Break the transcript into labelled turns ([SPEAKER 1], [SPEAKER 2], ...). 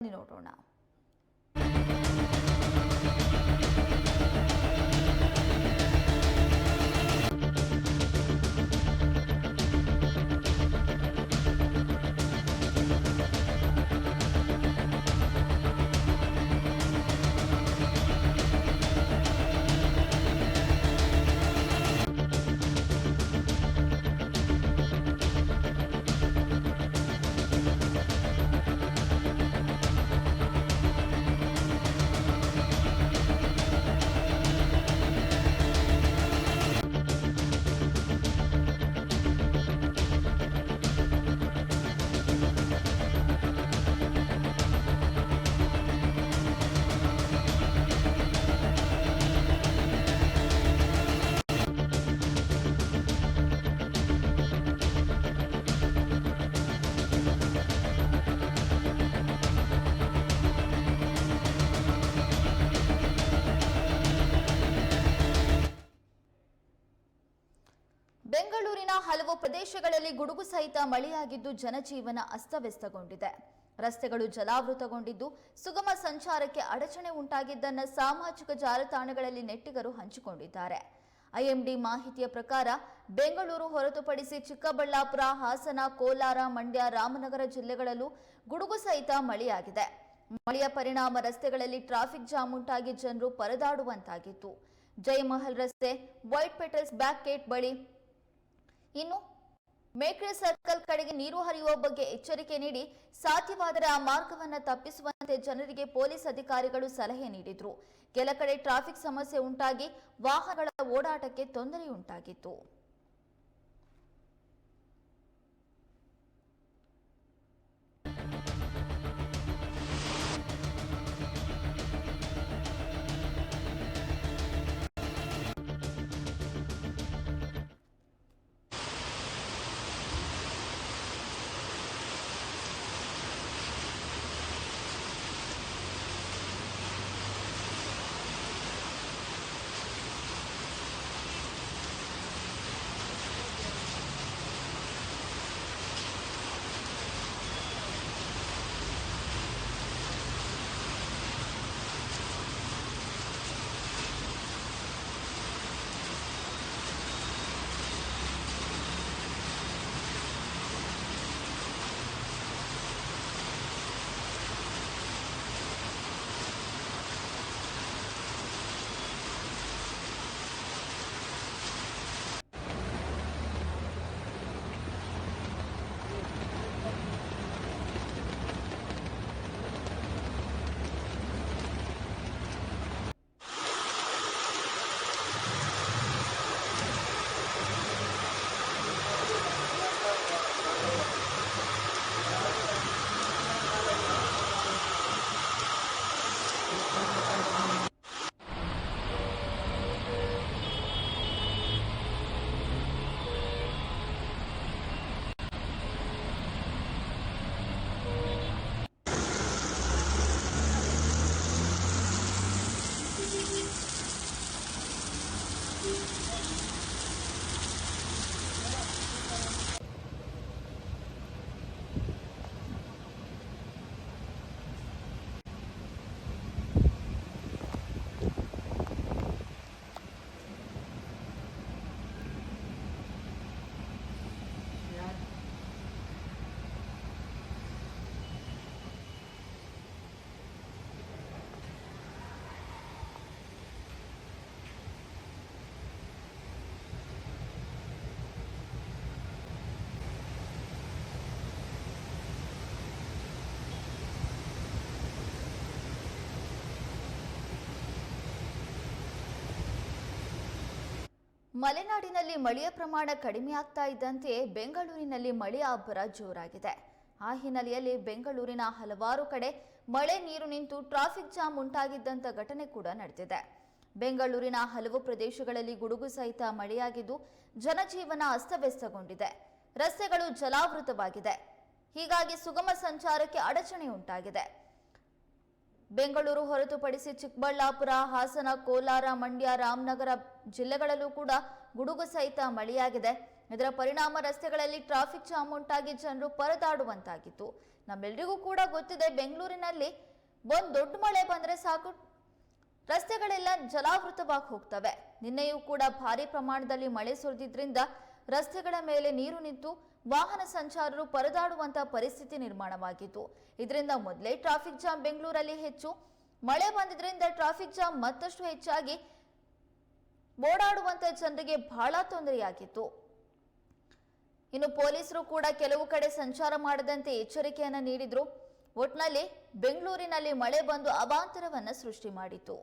[SPEAKER 1] నిలవటం నా ಬೆಂಗಳೂರಿನ ಹಲವು ಪ್ರದೇಶಗಳಲ್ಲಿ ಗುಡುಗು ಸಹಿತ ಮಳೆಯಾಗಿದ್ದು ಜನಜೀವನ ಅಸ್ತವ್ಯಸ್ತಗೊಂಡಿದೆ. ರಸ್ತೆಗಳು ಜಲಾವೃತಗೊಂಡಿದ್ದು ಸುಗಮ ಸಂಚಾರಕ್ಕೆ ಅಡಚಣೆ ಉಂಟಾಗಿದ್ದನ್ನು ಸಾಮಾಜಿಕ ಜಾಲತಾಣಗಳಲ್ಲಿ ನೆಟ್ಟಿಗರು ಹಂಚಿಕೊಂಡಿದ್ದಾರೆ. ಐಎಂಡಿ ಮಾಹಿತಿಯ ಪ್ರಕಾರ ಬೆಂಗಳೂರು ಹೊರತುಪಡಿಸಿ ಚಿಕ್ಕಬಳ್ಳಾಪುರ, ಹಾಸನ, ಕೋಲಾರ, ಮಂಡ್ಯ, ರಾಮನಗರ ಜಿಲ್ಲೆಗಳಲ್ಲೂ ಗುಡುಗು ಸಹಿತ ಮಳೆಯಾಗಿದೆ. ಮಳೆಯ ಪರಿಣಾಮ ರಸ್ತೆಗಳಲ್ಲಿ ಟ್ರಾಫಿಕ್ ಜಾಮ್ ಉಂಟಾಗಿ ಜನರು ಪರದಾಡುವಂತಾಗಿತ್ತು. ಜಯಮಹಲ್ ರಸ್ತೆ, ವೈಟ್ ಪೆಟಲ್ಸ್ ಬ್ಯಾಕ್ ಗೇಟ್ ಬಳಿ ಇನ್ನು ಮೇಕ್ರೆ ಸರ್ಕಲ್ ಕಡೆಗೆ ನೀರು ಹರಿಯುವ ಬಗ್ಗೆ ಎಚ್ಚರಿಕೆ ನೀಡಿ ಸಾಧ್ಯವಾದರೆ ಆ ಮಾರ್ಗವನ್ನು ತಪ್ಪಿಸುವಂತೆ ಜನರಿಗೆ ಪೊಲೀಸ್ ಅಧಿಕಾರಿಗಳು ಸಲಹೆ ನೀಡಿದ್ರು. ಕೆಲ ಕಡೆ ಟ್ರಾಫಿಕ್ ಸಮಸ್ಯೆ ಉಂಟಾಗಿ ವಾಹನಗಳ ಓಡಾಟಕ್ಕೆ ತೊಂದರೆಯುಂಟಾಗಿತ್ತು. ಮಲೆನಾಡಿನಲ್ಲಿ ಮಳೆಯ ಪ್ರಮಾಣ ಕಡಿಮೆಯಾಗ್ತಾ ಇದ್ದಂತೆ ಬೆಂಗಳೂರಿನಲ್ಲಿ ಮಳೆಯ ಅಬ್ಬರ ಜೋರಾಗಿದೆ. ಆ ಹಿನ್ನೆಲೆಯಲ್ಲಿ ಬೆಂಗಳೂರಿನ ಹಲವಾರು ಕಡೆ ಮಳೆ ನೀರು ನಿಂತು ಟ್ರಾಫಿಕ್ ಜಾಮ್ ಉಂಟಾಗಿದ್ದಂಥ ಘಟನೆ ಕೂಡ ನಡೆದಿದೆ. ಬೆಂಗಳೂರಿನ ಹಲವು ಪ್ರದೇಶಗಳಲ್ಲಿ ಗುಡುಗು ಸಹಿತ ಮಳೆಯಾಗಿದ್ದು ಜನಜೀವನ ಅಸ್ತವ್ಯಸ್ತಗೊಂಡಿದೆ. ರಸ್ತೆಗಳು ಜಲಾವೃತವಾಗಿದೆ. ಹೀಗಾಗಿ ಸುಗಮ ಸಂಚಾರಕ್ಕೆ ಅಡಚಣೆ ಉಂಟಾಗಿದೆ. ಬೆಂಗಳೂರು ಹೊರತುಪಡಿಸಿ ಚಿಕ್ಕಬಳ್ಳಾಪುರ, ಹಾಸನ, ಕೋಲಾರ, ಮಂಡ್ಯ, ರಾಮನಗರ ಜಿಲ್ಲೆಗಳಲ್ಲೂ ಕೂಡ ಗುಡುಗು ಸಹಿತ ಮಳೆಯಾಗಿದೆ. ಇದರ ಪರಿಣಾಮ ರಸ್ತೆಗಳಲ್ಲಿ ಟ್ರಾಫಿಕ್ ಜಾಮ್ ಉಂಟಾಗಿ ಜನರು ಪರದಾಡುವಂತಾಗಿತ್ತು. ನಮ್ಮೆಲ್ಲರಿಗೂ ಕೂಡ ಗೊತ್ತಿದೆ, ಬೆಂಗಳೂರಿನಲ್ಲಿ ಒಂದು ದೊಡ್ಡ ಮಳೆ ಬಂದ್ರೆ ಸಾಕು. ರಸ್ತೆಗಳೆಲ್ಲ ಜಲಾವೃತವಾಗಿ ಹೋಗ್ತವೆ. ನಿನ್ನೆಯೂ ಕೂಡ ಭಾರಿ ಪ್ರಮಾಣದಲ್ಲಿ ಮಳೆ ಸುರಿದಿದ್ರಿಂದ ರಸ್ತೆಗಳ ಮೇಲೆ ನೀರು ನಿಂತು ವಾಹನ ಸಂಚಾರರು ಪರದಾಡುವಂತಹ ಪರಿಸ್ಥಿತಿ ನಿರ್ಮಾಣವಾಗಿತ್ತು. ಇದರಿಂದ ಮೊದಲೇ ಟ್ರಾಫಿಕ್ ಜಾಮ್ ಬೆಂಗಳೂರಲ್ಲಿ ಹೆಚ್ಚು. ಮಳೆ ಬಂದಿದ್ದರಿಂದ ಟ್ರಾಫಿಕ್ ಜಾಮ್ ಮತ್ತಷ್ಟು ಹೆಚ್ಚಾಗಿ ಓಡಾಡುವಂತ ಜನರಿಗೆ ಬಹಳ ತೊಂದರೆಯಾಗಿತ್ತು. ಇನ್ನು ಪೊಲೀಸರು ಕೂಡ ಕೆಲವು ಕಡೆ ಸಂಚಾರ ಮಾಡದಂತೆ ಎಚ್ಚರಿಕೆಯನ್ನು ನೀಡಿದ್ರು. ಒಟ್ನಲ್ಲಿ ಬೆಂಗಳೂರಿನಲ್ಲಿ ಮಳೆ ಬಂದು ಅವಾಂತರವನ್ನು ಸೃಷ್ಟಿ ಮಾಡಿತು